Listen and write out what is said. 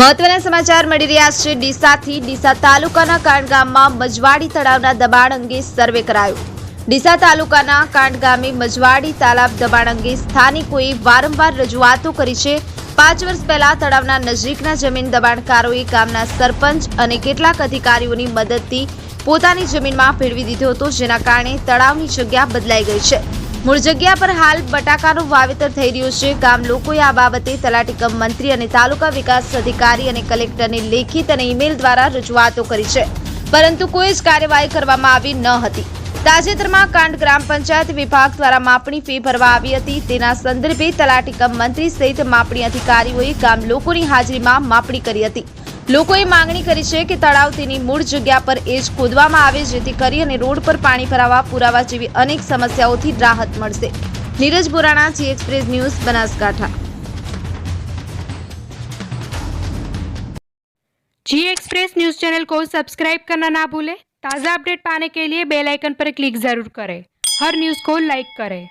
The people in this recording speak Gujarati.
મહત્વના સમાચાર મળી રહ્યા છે. ડીસાથી ડીસા તાલુકાના કાંડ ગામમાં મજવાડી તળાવના દબાણ અંગે સર્વે કરાયો. ડીસા તાલુકાના કાંડ ગામે મજવાડી તાલાબ દબાણ અંગે સ્થાનિકોએ વારંવાર રજૂઆતો કરી છે. પાંચ વર્ષ પહેલા તળાવના નજીકના જમીન દબાણકારોએ ગામના સરપંચ અને કેટલાક અધિકારીઓની મદદથી પોતાની જમીનમાં ફેરવી દીધો હતો, જેના કારણે તળાવની જગ્યા બદલાઈ ગઈ છે. મૂળ જગ્યા પર હાલ બટાકાનું વાવેતર થઈ રહ્યું છે. ગામ લોકોએ આ બાબતે તલાટીકમ મંત્રી અને તાલુકા વિકાસ અધિકારી અને કલેક્ટરને લેખિત અને ઈમેલ દ્વારા રજૂઆતો કરી છે. પરંતુ કોઈ જ કાર્યવાહી કરવામાં આવી ન હતી. તાજેતરમાં કાંડ ગ્રામ પંચાયત વિભાગ દ્વારા માપણી ફી ભરવા આવી હતી. તેના સંદર્ભે તલાટીકમ મંત્રી સહિત માપણી અધિકારીઓએ ગામ લોકોની હાજરીમાં માપણી કરી હતી. લોકોએ માંગણી કરી છે કે તળાવ તેની મૂળ જગ્યા પર એ જ ખોદવામાં આવે જેથી કરી અને રોડ પર પાણી ભરાવા પુરાવા જેવી અનેક સમસ્યાઓથી રાહત મળશે Neeraj Borana G express news Banaskantha G express news channel को सब्सक्राइब करना ना भूलें ताज़ा अपडेट पाने के लिए बेल आइकन पर क्लिक जरूर करें हर न्यूज़ को लाइक करें